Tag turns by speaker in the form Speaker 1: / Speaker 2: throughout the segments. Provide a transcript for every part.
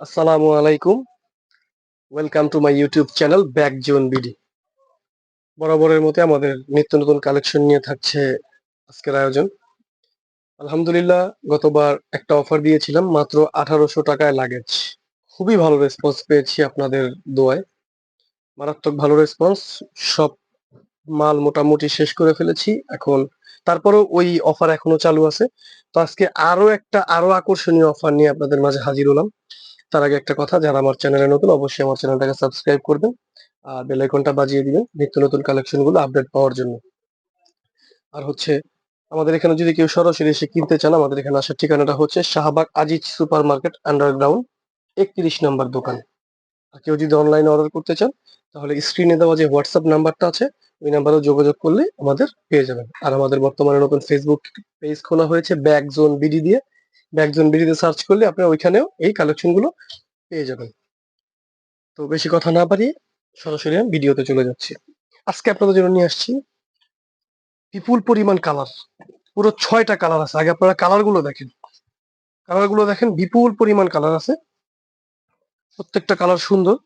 Speaker 1: আসসালামু আলাইকুম। Welcome to my YouTube channel bag zone BD বরাবরের মতো আমাদের নিত্য নতুন কালেকশন নিয়ে থাকছে আজকের আয়োজন। আলহামদুলিল্লাহ, গতবার একটা অফার দিয়েছিলাম, মাত্র আঠারোশো টাকায় লাগেজ খুবই ভালো রেসপন্স পেয়েছি আপনাদের দোয়ায়। মারাত্মক ভালো রেসপন্স সব মাল মোটামুটি শেষ করে ফেলেছি। এখন, তারপরেও ওই অফার এখনও চালু আছে। তো আজকে আরও একটা, আরও আকর্ষণীয় অফার নিয়ে আপনাদের মাঝে হাজির হলাম। তার আগে একটা কথা, যারা আমার চ্যানেলে নতুন, অবশ্যই আমার চ্যানেলটাকে সাবস্ক্রাইব করবেন আর বেল আইকনটা বাজিয়ে দিবেন নিত্য নতুন কালেকশনগুলো আপডেট পাওয়ার জন্য। আর হচ্ছে, আমাদের এখানে যদি কেউ সরাসরি এসে কিনতে চান, আমাদের এখানে আসার ঠিকানাটা হচ্ছে Shahbagh Aziz super market underground একত্রিশ নম্বর দোকান। আর কেউ যদি অনলাইনে অর্ডার করতে চান, তাহলে স্ক্রিনে দেওয়া যে হোয়াটসঅ্যাপ নাম্বারটা আছে, ওই নাম্বারেও যোগাযোগ করলে আমাদের পেয়ে যাবেন। আর আমাদের বর্তমানে নতুন ফেসবুক পেজ খোলা হয়েছে ব্যাক জোন বিডি দিয়ে। ব্যাক জোন বিডিতে সার্চ করলে আপনারা ওইখানেও এই কালেকশনগুলো পেয়ে যাবেন। তো বেশি কথা না বাড়িয়ে সরাসরি আমি ভিডিওতে চলে যাচ্ছি। আজকে আপনাদের জন্য নিয়ে আসছি বিপুল পরিমাণ কালার পুরো ছয়টা কালার আছে। আগে আপনারা কালারগুলো দেখেন। কালারগুলো দেখেন, বিপুল পরিমাণ কালার আছে। প্রত্যেকটা কালার সুন্দর,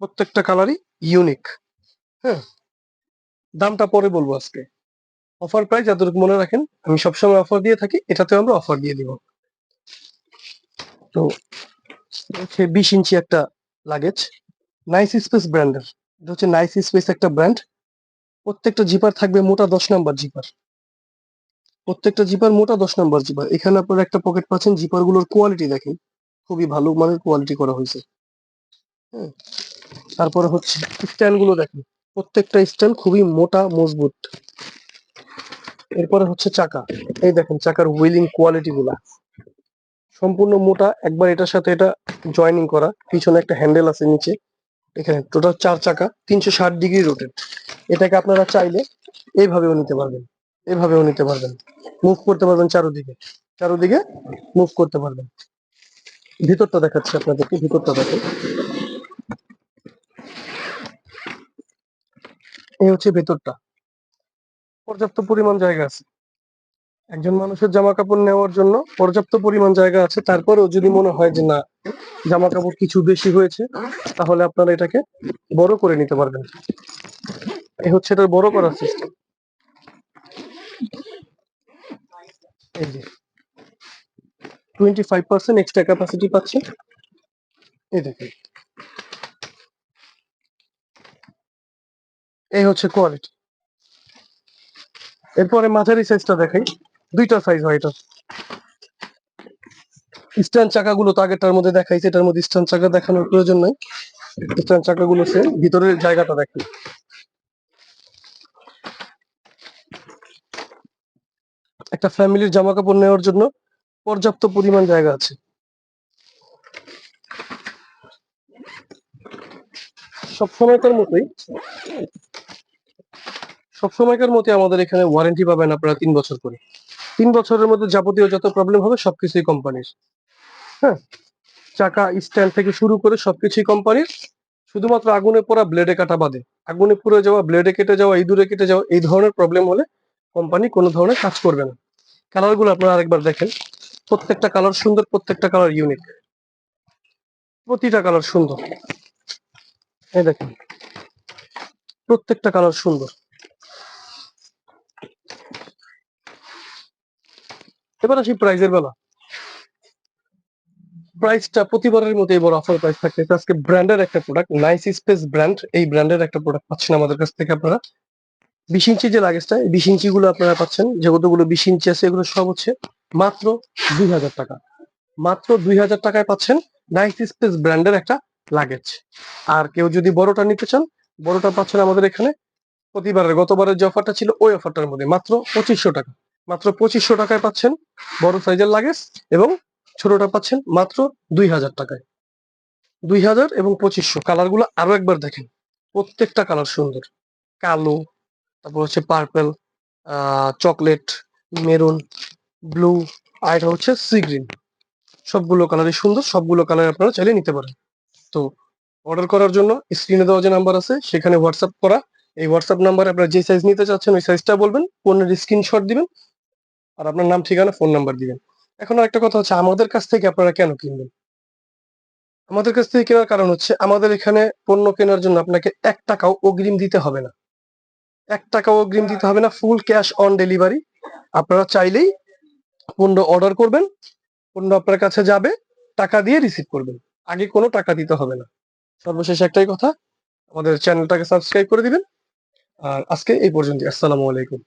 Speaker 1: প্রত্যেকটা কালারই ইউনিক হ্যাঁ? দামটা পরে বলব আজকে। অফার প্রাইস যতটুকু মনে রাখেন, আমি সবসময় অফার দিয়ে থাকি, এটাতেও আমরা অফার দিয়ে দিব। তো হচ্ছে বিশ ইঞ্চি একটা লাগেজ নাইস স্পেস ব্র্যান্ডের এটা হচ্ছে নাইস স্পেস একটা ব্র্যান্ড প্রত্যেকটা জিপার থাকবে মোটা দশ নাম্বার জিপার প্রত্যেকটা জিপার মোটা দশ নাম্বার জিপার এখানে আপনারা একটা পকেট পাচ্ছেন জিপারগুলোর কোয়ালিটি দেখেন। খুবই ভালো মানের কোয়ালিটি করা হয়েছে। হ্যাঁ। তারপরে হচ্ছে স্ট্যান্ডগুলো দেখেন। প্রত্যেকটা স্ট্যান্ড খুবই মোটা, মজবুত। এরপরে হচ্ছে চাকা। এই দেখেন চাকার হুইলিং কোয়ালিটি গুলা। সম্পূর্ণ মোটা, একবার এটার সাথে এটা জয়েনিং করা, পিছনে একটা হ্যান্ডেল আছে নিচে, এখানে টোটাল চার চাকা, তিনশো ষাট ডিগ্রি রোটেট এটাকে আপনারা চাইলে এইভাবেও নিতে পারবেন, এভাবেও নিতে পারবেন। মুভ করতে পারবেন চারোদিকে চারোদিকে মুভ করতে পারবেন। ভিতরটা দেখাচ্ছি আপনাদেরকে, ভিতরটা দেখেন এই হচ্ছে ভেতরটা। পর্যাপ্ত পরিমাণ জায়গা আছে। একজন মানুষের জামা কাপড় নেওয়ার জন্য পর্যাপ্ত পরিমাণ জায়গা আছে। তারপরেও যদি মনে হয় যে না জামা কাপড় কিছু বেশি হয়েছে, তাহলে আপনারা এটাকে বড় করে নিতে পারবেন। এই হচ্ছে এটার বড় করার system twenty five percent extra capacity দেখুন। এই হচ্ছে কোয়ালিটি এরপরে মাঝারি সাইজটা দেখাই। দুইটা সাইজ হয় এটা। স্ট্যান্ড চাকাগুলো তো আগেরটার মধ্যে দেখাইছে, এটার মধ্যে স্ট্যান্ড চাকা দেখানোর প্রয়োজন নাই। স্ট্যান্ড চাকাগুলো সে ভিতরের জায়গাটা দেখেন। একটা ফ্যামিলির জামা কাপড় নেওয়ার জন্য পর্যাপ্ত পরিমাণ জায়গা আছে। সব সময়কার মতোই, সব সময়কার মতোই আমাদের এখানে ওয়ারেন্টি পাবেন আপনারা তিন বছর করে। তিন বছরের মধ্যে যাবতীয় যত প্রবলেম হবে সবকিছুই কোম্পানির হ্যাঁ? চাকা স্ট্যান্ড থেকে শুরু করে সবকিছুই কোম্পানির শুধুমাত্র আগুনে পড়া ব্লেডে কাটা বাদে। আগুনে পুড়ে যাওয়া ব্লেডে কেটে যাওয়া, ইঁদুরে কেটে যাওয়া, এই ধরনের প্রবলেম হলে কোম্পানি কোনো ধরনের কাজ করবে না। কালারগুলো আপনারা আরেকবার দেখেন। প্রত্যেকটা কালার সুন্দর, প্রত্যেকটা কালার ইউনিক প্রতিটা কালার সুন্দর। এই দেখেন। প্রত্যেকটা কালার সুন্দর। এবার আসি প্রাইজের বেলা। প্রাইসটা প্রতিবারের মতো এবার অফার প্রাইস এটা আজকে ব্র্যান্ডের একটা প্রোডাক্ট নাইস স্পেস ব্র্যান্ড এই ব্র্যান্ডের একটা প্রোডাক্ট পাচ্ছেন আমাদের কাছ থেকে আপনারা। বিশ ইঞ্চি যে লাগেজটা বিশ ইঞ্চি গুলো আপনারা পাচ্ছেন যেগুলো বিশ ইঞ্চি আছে এগুলো সব হচ্ছে মাত্র দুই হাজার টাকা। মাত্র দুই হাজার টাকায় পাচ্ছেন নাইস স্পেস ব্র্যান্ডের একটা লাগেজ আর কেউ যদি বড়টা নিতে চান, বড়টা পাচ্ছেন আমাদের এখানে। প্রতিবারের, গতবারের যে অফারটা ছিল, ওই অফারটার মধ্যে মাত্র পঁচিশশো টাকা। মাত্র পঁচিশশো টাকায় পাচ্ছেন বড় সাইজের লাগেজ এবং ছোটটা পাচ্ছেন মাত্র দুই হাজার টাকায়। দুই হাজার এবং পঁচিশশো। কালারগুলো আরও একবার দেখেন। প্রত্যেকটা কালার সুন্দর। কালো, তারপর হচ্ছে পার্পেল চকলেট মেরুন ব্লু আর এটা হচ্ছে সি গ্রিন সবগুলো কালারই সুন্দর। সবগুলো কালার আপনারা চাইলে নিতে পারেন। তো অর্ডার করার জন্য স্ক্রিনে দেওয়া যে নাম্বার আছে, সেখানে হোয়াটসঅ্যাপ করা। এই হোয়াটসঅ্যাপ নাম্বারে আপনারা যে সাইজ নিতে চাচ্ছেন, ওই সাইজটা বলবেন পণ্যের স্ক্রিনশট দিবেন। আর আপনার নাম, ঠিকানা ফোন নাম্বার দিবেন। এখন একটা কথা হচ্ছে, আমাদের কাছ থেকে আপনারা কেন কিনবেন? আমাদের কাছ থেকে কেনার কারণ হচ্ছে, আমাদের এখানে পণ্য কেনার জন্য আপনাকে এক টাকাও অগ্রিম দিতে হবে না। এক টাকাও অগ্রিম দিতে হবে না ফুল ক্যাশ অন ডেলিভারি আপনারা চাইলেই পণ্য অর্ডার করবেন, পণ্য আপনার কাছে যাবে, টাকা দিয়ে রিসিভ করবেন। আগে কোনো টাকা দিতে হবে না। সর্বশেষ একটাই কথা, আমাদের চ্যানেলটাকে সাবস্ক্রাইব করে দিবেন। আর আজকে এই পর্যন্ত আসসালামু আলাইকুম।